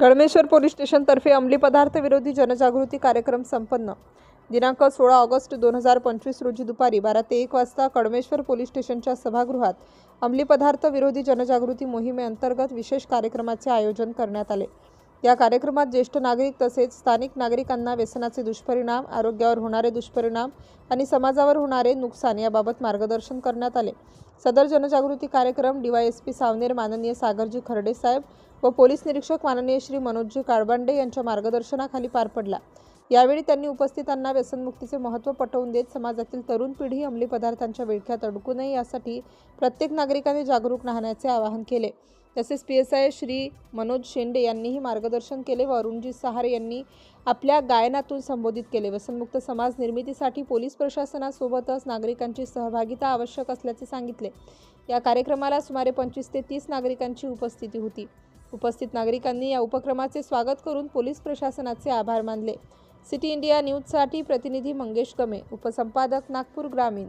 Kalmeshwar police स्टेशनतर्फे अंमली पदार्थ विरोधी जनजागृती कार्यक्रम संपन्न. दिनांक सोळा ऑगस्ट दोन हजार पंचवीस रोजी दुपारी बारा ते एक वाजता कळमेश्वर पोलीस स्टेशनच्या सभागृहात अंमली पदार्थ विरोधी जनजागृती मोहिमेअंतर्गत विशेष कार्यक्रमाचे आयोजन करण्यात आले. या कार्यक्रमात ज्येष्ठ नागरिक तसेच स्थानिक नागरिकांना व्यसनाचे दुष्परिणाम आरोग्यावर होणारे दुष्परिणाम आणि समाजावर होणारे नुकसान याबाबत मार्गदर्शन करण्यात आले. सदर जनजागृती कार्यक्रम डीवायएसपी सावनेर माननीय सागरजी खर्डे साहेब व पोलीस निरीक्षक माननीय श्री मनोजजी काळबांडे यांच्या मार्गदर्शनाखाली पार पडला. यावेळी त्यांनी उपस्थितांना व्यसनमुक्तीचे महत्त्व पटवून देत समाजातील तरुण पिढी अंमली पदार्थांच्या विळख्यात अडकू नये यासाठी प्रत्येक नागरिकाने जागरूक राहण्याचे आवाहन केले. तसेच P S I Shri Manoj Shende यांनीही मार्गदर्शन केले व अरुणजी सहारे यांनी आपल्या गायनातून संबोधित केले. व्यसनमुक्त समाज निर्मितीसाठी पोलीस प्रशासनासोबतच नागरिकांची सहभागिता आवश्यक असल्याचे सांगितले. या कार्यक्रमाला सुमारे पंचवीस ते तीस नागरिकांची उपस्थिती होती. उपस्थित नागरिकांनी या उपक्रमाचे स्वागत करून पोलीस प्रशासनाचे आभार मानले. सिटी इंडिया न्यूजसाठी प्रतिनिधी मंगेश कमे उपसंपादक नागपूर ग्रामीण.